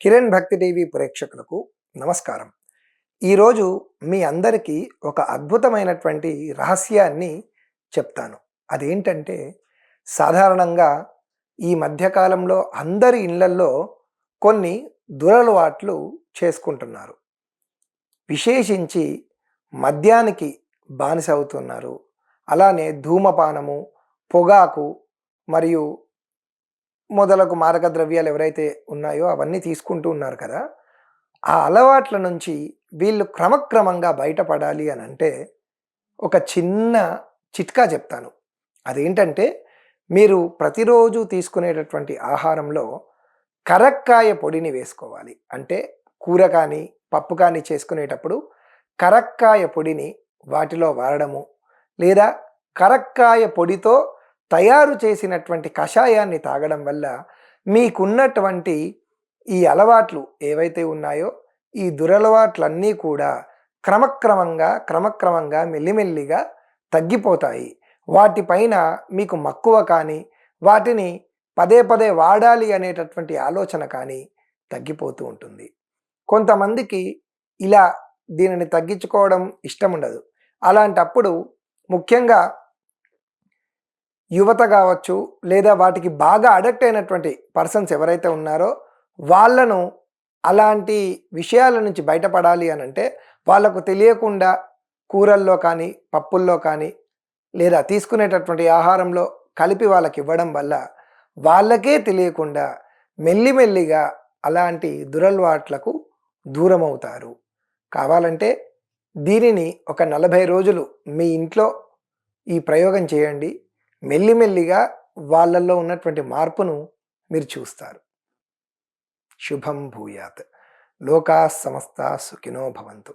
కిరణ్ భక్తి టీవీ ప్రేక్షకులకు నమస్కారం. ఈరోజు మీ అందరికీ ఒక అద్భుతమైనటువంటి రహస్యాన్ని చెప్తాను. అదేంటంటే సాధారణంగా ఈ మధ్యకాలంలో అందరి ఇళ్ళల్లో కొన్ని దురలవాట్లు చేసుకుంటున్నారు. విశేషించి మద్యానికి బానిస అవుతున్నారు. అలానే ధూమపానము పొగాకు మరియు మొదలగు మారక ద్రవ్యాలు ఎవరైతే ఉన్నాయో అవన్నీ తీసుకుంటూ ఉన్నారు కదా ఆ అలవాట్ల నుంచి వీళ్ళు క్రమక్రమంగా బయటపడాలి అని అంటే ఒక చిన్న చిట్కా చెప్తాను. అదేంటంటే మీరు ప్రతిరోజు తీసుకునేటటువంటి ఆహారంలో కరక్కాయ పొడిని వేసుకోవాలి. అంటే కూర కానీ పప్పు కానీ చేసుకునేటప్పుడు కరక్కాయ పొడిని వాటిలో వాడడము లేదా కరక్కాయ పొడితో తయారు చేసినటువంటి కషాయాన్ని తాగడం వల్ల మీకున్నటువంటి ఈ అలవాట్లు ఏవైతే ఉన్నాయో ఈ దురలవాట్లన్నీ కూడా క్రమక్రమంగా క్రమక్రమంగా మెల్లిమెల్లిగా తగ్గిపోతాయి. వాటిపైన మీకు మక్కువ కానీ వాటిని పదే పదే వాడాలి అనేటటువంటి ఆలోచన కానీ తగ్గిపోతూ ఉంటుంది. కొంతమందికి ఇలా దీనిని తగ్గించుకోవడం ఇష్టం ఉండదు అలాంటప్పుడు ముఖ్యంగా యువత కావచ్చు లేదా వాటికి బాగా అడక్ట్ అయినటువంటి పర్సన్స్ ఎవరైతే ఉన్నారో వాళ్ళను అలాంటి విషయాల నుంచి బయటపడాలి అని అంటే వాళ్ళకు తెలియకుండా కూరల్లో కానీ పప్పుల్లో కానీ లేదా తీసుకునేటటువంటి ఆహారంలో కలిపి వాళ్ళకి ఇవ్వడం వల్ల వాళ్ళకే తెలియకుండా మెల్లిమెల్లిగా అలాంటి దురలవాట్లకు దూరం అవుతారు కావాలంటే దీనిని ఒక నలభై రోజులు మీ ఇంట్లో ఈ ప్రయోగం చేయండి. మెల్లిమెల్లిగా వాళ్ళల్లో ఉన్నటువంటి మార్పును మీరు చూస్తారు. శుభం భూయాత్. లోకా సమస్త సుఖినో భవంతు.